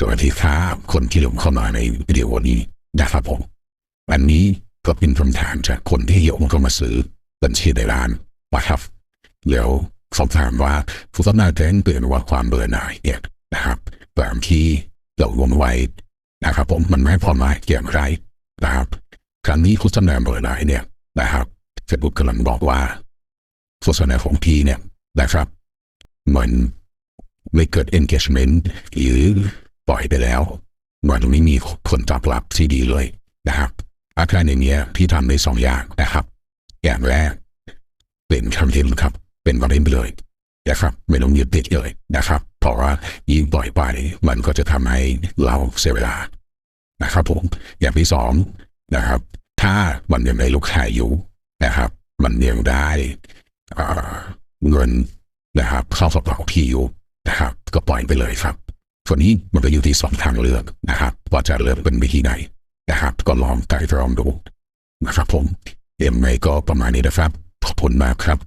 สวัสดีครับคนที่ลงเข้ามาในวิดีโอนี้นะครับผมอันนี้ก็เป็นคำถามจากคนที่ยกเข้ามาซื้อบัญชีในร้านนะครับเดี๋ยวสอบถามว่าผู้สนักแจ้งเตือนว่าความเบื่อหน่ายเนี่ยนะครับตามที่เราลงไว้นะครับผมมันไม่พอหมายเกี่ยวกับไรนะครับครั้งนี้ผู้สนักเบื่อหน่ายเนี่ยนะครับเฟซบุ๊กกำลังบอกว่าโฆษณาของพี่เนี่ยนะครับเหมือนไม่เกิด engagement หรือ ปล่อยไปแล้วมันไม่มีคนตอบรับที่ดีเลยนะครับ อาการอย่างเนี้ยที่ทำได้สองอย่างนะครับ อย่างแรกเป็นคอนเทนต์ครับ เป็นคอนเทนต์ไปเลยนะครับไม่ต้องยึดติดเลยนะครับเพราะว่ายิ่งปล่อยไปมันก็จะทำให้เราเสียเวลานะครับผมอย่างที่สองนะครับ ถ้ามันยังได้ลูกค้าอยู่นะครับ มันยังได้เเงินนะครับเข้ากระเป๋าที่อยู่นะครับ ก็ปล่อยไปเลยครับ ส่วนนี้มันก็อยู่ที่สองทางเลือกนะครับว่าจะเลือกเป็นวิธีไหนนะครับ ก็ลองไต่ตรองดูนะครับผมเอ็มไก็ประมาณนี้นะครับขอบคุณมากครับ